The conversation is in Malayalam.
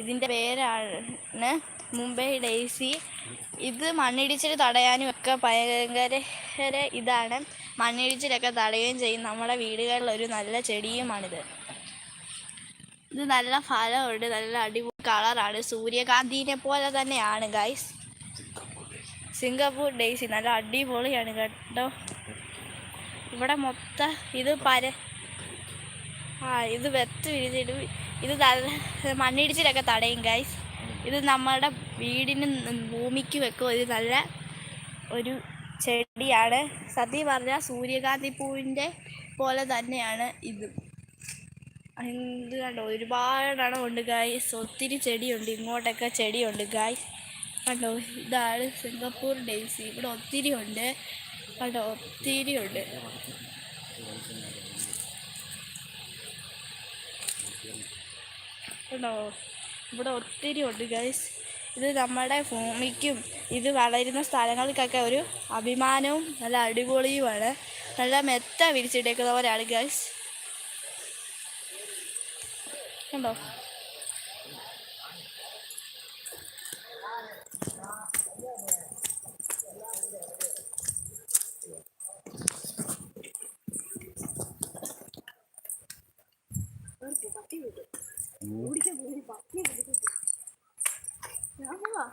ഇതിന്റെ പേരാണ് മുംബൈ ഡെയ്സി. ഇത് മണ്ണിടിച്ചിൽ തടയാനും ഒക്കെ ഭയങ്കര ഇതാണ്. മണ്ണിടിച്ചിലൊക്കെ തടയുകയും ചെയ്യും. നമ്മുടെ വീടുകളിൽ ഒരു നല്ല ചെടിയുമാണിത്. ഇത് നല്ല ഫലമുണ്ട്. നല്ല അടിപൊളി കളറാണ്. സൂര്യകാന്തിനെ പോലെ തന്നെയാണ് ഗൈസ് സിംഗപ്പൂർ ഡെയ്സി നല്ല അടിപൊളിയാണ് കേട്ടോ. ഇവിടെ മൊത്തം ഇത് പര ആ ഇത് വെത്ത് വിരിഞ്ഞിടും ഇത് മണ്ണിടിച്ചിലൊക്കെ തടയും ഗൈസ് ഇത് നമ്മളുടെ വീടിന് ഭൂമിക്ക് വെക്കും. ഒരു നല്ല ഒരു ചെടിയാണ്. സത്യം പറഞ്ഞാൽ സൂര്യകാന്തി പൂവിന്റെ പോലെ തന്നെയാണ് ഇത്. ഇത് കണ്ടോ ഒരുപാടെണ്ണം ഉണ്ട് ഗായ്സ് ഒത്തിരി ചെടിയുണ്ട്. ഇങ്ങോട്ടൊക്കെ ചെടിയുണ്ട് ഗായ്സ് കണ്ടോ ഇതാണ് സിംഗപ്പൂർ ഡേസി ഇവിടെ ഒത്തിരി ഉണ്ട്. കണ്ടോ ഒത്തിരി ഉണ്ട്. കണ്ടോ ഇവിടെ ഒത്തിരി ഉണ്ട് ഗൈസ് ഇത് നമ്മുടെ ഭൂമിക്കും ഇത് വളരുന്ന സ്ഥലങ്ങൾക്കൊക്കെ ഒരു അഭിമാനവും നല്ല അടിപൊളിയുമാണ്. നല്ല മെത്ത വിരിച്ചിട്ടേക്കുന്ന പോലെയാണ് ഗൈസ് കണ്ടോ ഞാൻ പോവാ.